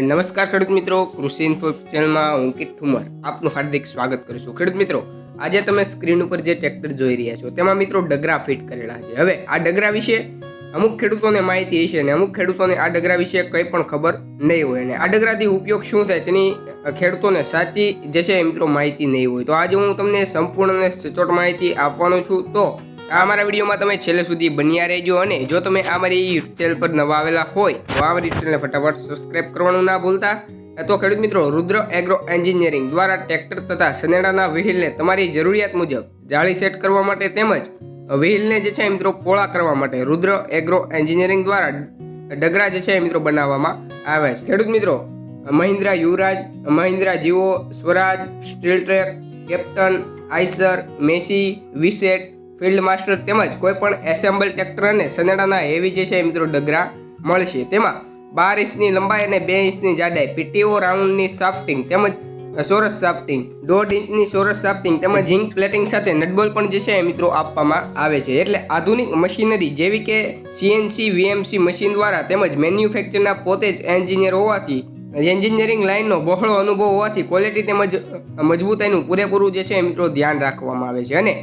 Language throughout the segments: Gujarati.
નમસ્કાર ખેડૂત મિત્રો, કૃષિ ઇન્ફો ચેનલમાં હું કિટ ઠુમર આપનું હાર્દિક સ્વાગત કરું છું. ખેડૂત મિત્રો, આજે તમે સ્ક્રીન ઉપર જે ટ્રેક્ટર જોઈ રહ્યા છો, તેમાં મિત્રો ડગરા ફિટ કરેલા છે. હવે આ ડગરા વિશે અમુક ખેડૂતોને માહિતી હશે અને અમુક ખેડૂતોને આ ડગરા વિશે કંઈ પણ ખબર નહીં હોય અને આ ડગરાથી ઉપયોગ શું થાય તેની ખેડૂતોને સાચી જે છે મિત્રો માહિતી નહીં હોય. તો આજે હું તમને સંપૂર્ણ અને સચોટ માહિતી આપવાનો છું. તો અમારા વિડીયોમાં તમે છેલ્લે સુધી બન્યા રહેજો અને જો તમે આ મારી યુટ્યુબ ચેનલ પર નવા આવેલા હોય, તો આ મારી ચેનલને ફટાફટ સબસ્ક્રાઇબ કરવાનું ના ભૂલતા. તો ખેડૂત મિત્રો, રુદ્ર એગ્રો એન્જિનિયરિંગ દ્વારા ટ્રેક્ટર તથા સનેડાના વ્હીલને તમારી જરૂરિયાત મુજબ જાળી સેટ કરવા માટે તેમજ વ્હીલને જે છે મિત્રો પોળા કરવા માટે રુદ્ર એગ્રો એન્જિનિયરિંગ દ્વારા ડગરા જે છે મિત્રો બનાવવામાં આવે છે. ખેડૂત મિત્રો, Mahindra Yuvraj, Mahindra Jivo Swaraj, steel track, captain, Eicher, Massey, વિસેટ field master તેમજ કોઈ પણ એસેમ્બલ ટ્રેક્ટર અને સનેડાના હેવી જે છે મિત્રો ડગરા મળશે. તેમાં બાર ઇંચની લંબાઈ અને બે ઇંચની જાડાઈ પીટીઓ રાઉન્ડની સાફ્ટિંગ તેમજ સોરસ સાફ્ટિંગ દોઢ ઇંચની સોરસ સાફ્ટિંગ તેમજ ઝીંક પ્લેટિંગ સાથે નટબોલ પણ જે છે મિત્રો આપવામાં આવે છે. એટલે આધુનિક મશીનરી જેવી કે સીએનસી વીએમસી મશીન દ્વારા તેમજ મેન્યુફેક્ચરના પોતે જ એન્જિનિયર હોવાથી એન્જિનિયરિંગ લાઇનનો બહોળો અનુભવ હોવાથી ક્વોલિટી તેમજ મજબૂતાઈનું પૂરેપૂરું જે છે મિત્રો ધ્યાન રાખવામાં આવે છે. અને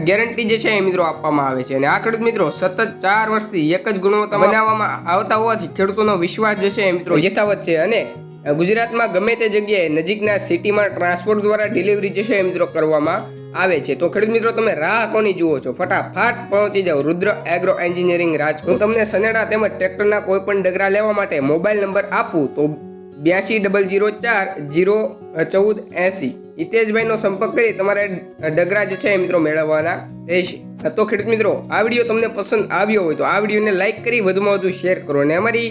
ગેરંટી જે છે એ મિત્રો આપવામાં આવે છે. અને આ ખેડૂત મિત્રો સતત ચાર વર્ષથી એક જ ગુણવત્તા બનાવવામાં આવતા હોવાથી ખેડૂતોનો વિશ્વાસ જે છે એ મિત્રો યથાવત છે. અને ગુજરાતમાં ગમે તે જગ્યાએ નજીકના સિટીમાં ટ્રાન્સપોર્ટ દ્વારા ડિલિવરી જે છે એ મિત્રો કરવામાં આવે છે. તો ખેડૂત મિત્રો, તમે રાહ કોની જુઓ છો? ફટાફટ પહોંચી જાઓ. Rudra agro engineering Rajkot. હું તમને સનેડા તેમજ ટ્રેક્ટરના કોઈ પણ ડગરા લેવા માટે મોબાઈલ નંબર આપું તો બ્યાસી ડબલ જીરો ચાર જીરો ચૌદ એંસી. હિતેશભાઈનો સંપર્ક કરી તમારે ડગરા જે છે મિત્રો મેળવવાના રહેશે. તો ખેડૂત મિત્રો, આ વીડિયો તમને પસંદ આવ્યો હોય તો આ વિડીયોને લાઇક કરી વધુમાં વધુ શેર કરો અને અમારી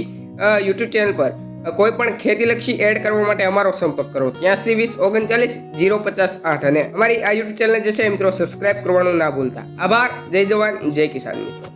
યુટ્યુબ ચેનલ પર કોઈ પણ ખેતીલક્ષી એડ કરવા માટે અમારો સંપર્ક કરો. ત્યાંસી વીસ ઓગણચાલીસ જીરો પચાસ આઠ અને અમારી આ યુટ્યુબ ચેનલ જે છે મિત્રો સબસ્ક્રાઇબ કરવાનું ના ભૂલતા. આભાર, જય જવાન, જય કિસાન મિત્રો.